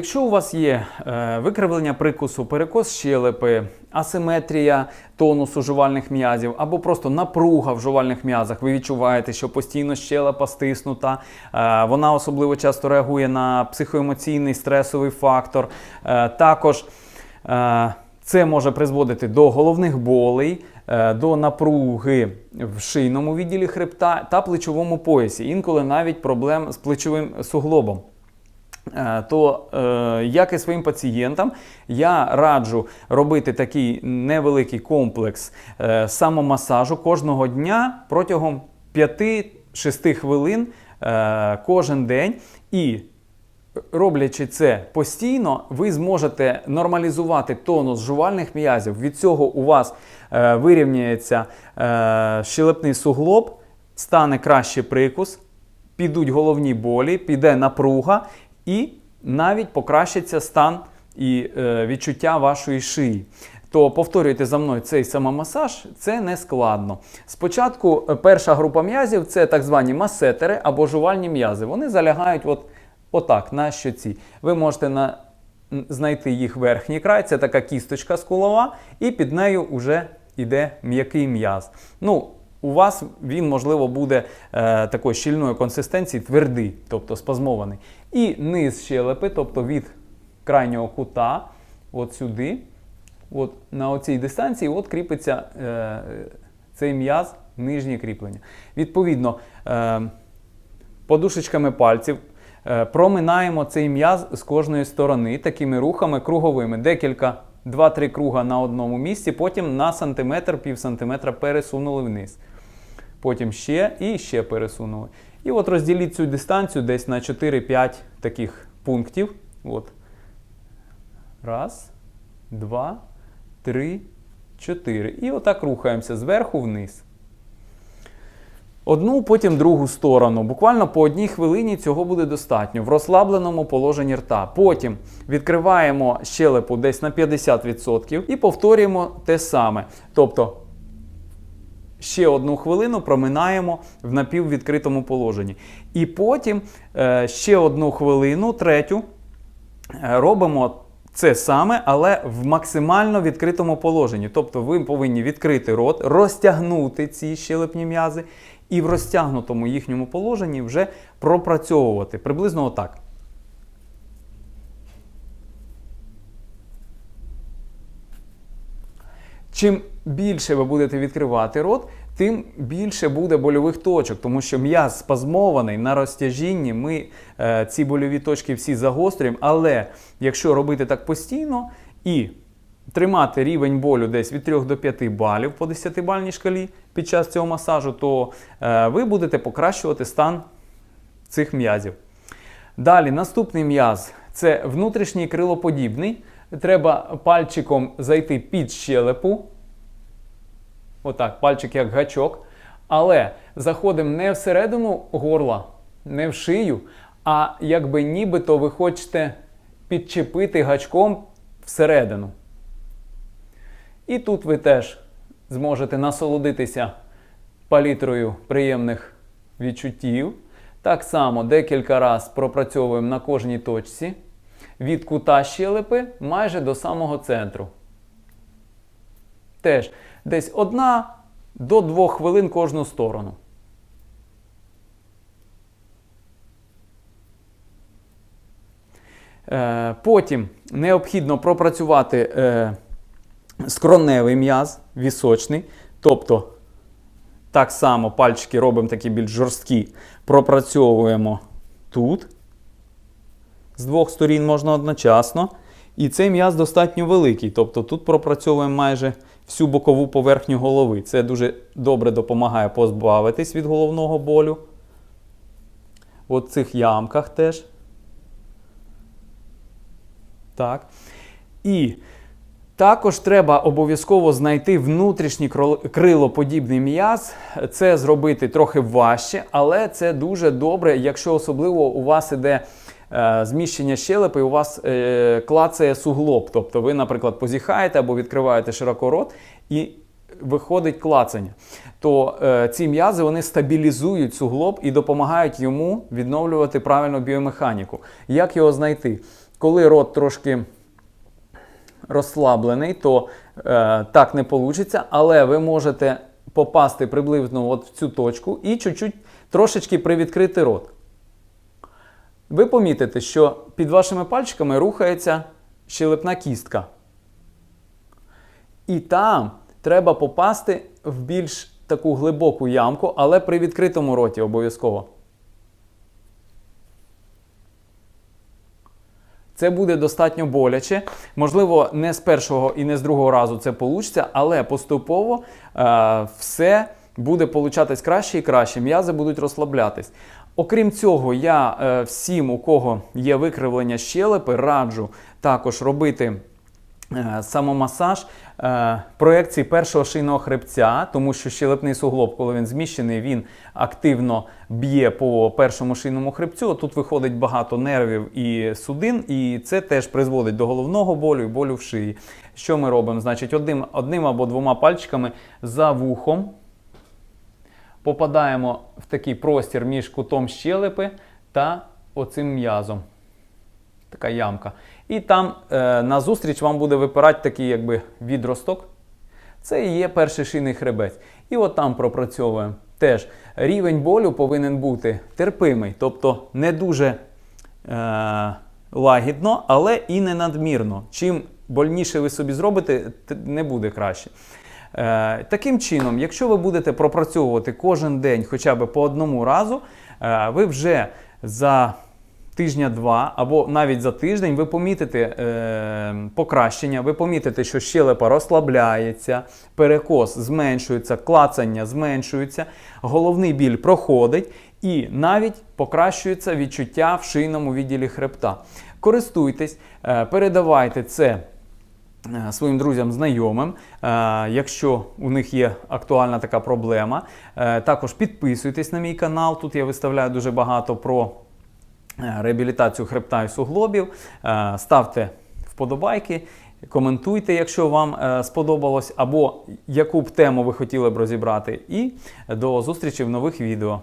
Якщо у вас є е, викривлення прикусу, перекос щелепи, асиметрія тонусу жувальних м'язів або просто напруга в жувальних м'язах, ви відчуваєте, що постійно щелепа стиснута, е, вона особливо часто реагує на психоемоційний стресовий фактор. Е, також е, це може призводити до головних болей, е, до напруги в шийному відділі хребта та плечовому поясі, інколи навіть проблем з плечовим суглобом. Е, то е, як і своїм пацієнтам, я раджу робити такий невеликий комплекс е, самомасажу кожного дня протягом 5-6 хвилин кожен день. І роблячи це постійно, ви зможете нормалізувати тонус жувальних м'язів. Від цього у вас вирівняється щелепний суглоб, стане краще прикус, підуть головні болі, піде напруга і навіть покращиться стан і е, відчуття вашої шиї. То повторюйте за мною цей самомасаж, це не складно. Спочатку е, перша група м'язів це так звані масетери або жувальні м'язи. Вони залягають от, отак на щоці. Ви можете на, знайти їх верхній край, це така кісточка скулова, і під нею вже йде м'який м'яз. Ну, у вас він, можливо, буде е, такої щільної консистенції, твердий, тобто спазмований. І низ щелепи, тобто від крайнього кута, от сюди, от на оцій дистанції, от кріпиться е, цей м'яз, нижнє кріплення. Відповідно, е, подушечками пальців е, проминаємо цей м'яз з кожної сторони такими рухами круговими. Декілька, 2-3 круга на одному місці, потім на сантиметр, пів сантиметра пересунули вниз. Потім ще і ще пересунули. І от розділіть цю дистанцію десь на 4-5 таких пунктів. От. Раз, два, три, чотири. І отак рухаємося зверху вниз. Одну, потім другу сторону. Буквально по одній хвилині цього буде достатньо в розслабленому положенні рта. Потім відкриваємо щелепу десь на 50% і повторюємо те саме. Тобто ще одну хвилину проминаємо в напіввідкритому положенні. І потім е, ще одну хвилину, третю, е, робимо це саме, але в максимально відкритому положенні. Тобто ви повинні відкрити рот, розтягнути ці щелепні м'язи і в розтягнутому їхньому положенні вже пропрацьовувати. Приблизно отак. Чим більше ви будете відкривати рот, тим більше буде больових точок, тому що м'яз спазмований на розтяжінні. Ми е, ці больові точки всі загострюємо. Але якщо робити так постійно і тримати рівень болю десь від 3 до 5 балів по 10-бальній шкалі під час цього масажу, то е, ви будете покращувати стан цих м'язів. Далі, наступний м'яз це внутрішній крилоподібний. Треба пальчиком зайти під щелепу. Отак, пальчик як гачок. Але заходимо не всередину горла, не в шию, а якби нібито ви хочете підчепити гачком всередину. І тут ви теж зможете насолодитися палітрою приємних відчуттів. Так само декілька разів пропрацьовуємо на кожній точці від кута щелепи майже до самого центру. Теж десь одна до двох хвилин кожну сторону. Е, Потім необхідно пропрацювати е, скроневий м'яз, вісочний. Тобто, так само пальчики робимо такі більш жорсткі, пропрацьовуємо тут. З двох сторін можна одночасно. І цей м'яз достатньо великий. Тобто тут пропрацьовуємо майже всю бокову поверхню голови. Це дуже добре допомагає позбавитись від головного болю. От в цих ямках теж. Так. І також треба обов'язково знайти внутрішній крилоподібний м'яз. Це зробити трохи важче, але це дуже добре, якщо особливо у вас іде е, зміщення щелепи, у вас е, клацає суглоб. Тобто ви, наприклад, позіхаєте або відкриваєте широко рот і виходить клацання. То е, ці м'язи вони стабілізують суглоб і допомагають йому відновлювати правильну біомеханіку. Як його знайти? коли рот трошки розслаблений, то е, так не вийде, але ви можете попасти приблизно от в цю точку і чуть-чуть трошечки привідкрити рот. Ви помітите, що під вашими пальчиками рухається щелепна кістка. І там треба попасти в більш таку глибоку ямку, але при відкритому роті обов'язково. Це буде достатньо боляче. Можливо, не з першого і не з другого разу це вийде, але поступово е, все буде получатись краще і краще. М'язи будуть розслаблятись. Окрім цього, я е, всім, у кого є викривлення щелепи, раджу також робити. Е, Самомасаж е, проекції першого шийного хребця, тому що щелепний суглоб, коли він зміщений, він активно б'є по першому шийному хребцю. Тут виходить багато нервів і судин, і це теж призводить до головного болю і болю в шиї. Що ми робимо? Значить, одним, одним або двома пальчиками за вухом попадаємо в такий простір між кутом щелепи та оцим м'язом така ямка. І там е, назустріч вам буде випирати такий якби відросток. Це і є перший шийний хребець. І от там пропрацьовуємо. Теж рівень болю повинен бути терпимий, тобто не дуже е, лагідно, але і не надмірно. Чим больніше ви собі зробите, не буде краще. Е, таким чином, якщо ви будете пропрацьовувати кожен день хоча б по одному разу, е, ви вже за тижня-два або навіть за тиждень ви помітите е, покращення, ви помітите, що щелепа розслабляється, перекос зменшується, клацання зменшується, головний біль проходить і навіть покращується відчуття в шийному відділі хребта. Користуйтесь, е, передавайте це. е, Своїм друзям, знайомим, е, якщо у них є актуальна така проблема. Е, Також підписуйтесь на мій канал. Тут я виставляю дуже багато про реабілітацію хребта і суглобів. Е, Ставте вподобайки, коментуйте, якщо вам е, сподобалось, або яку б тему ви хотіли б розібрати. І до зустрічі в нових відео.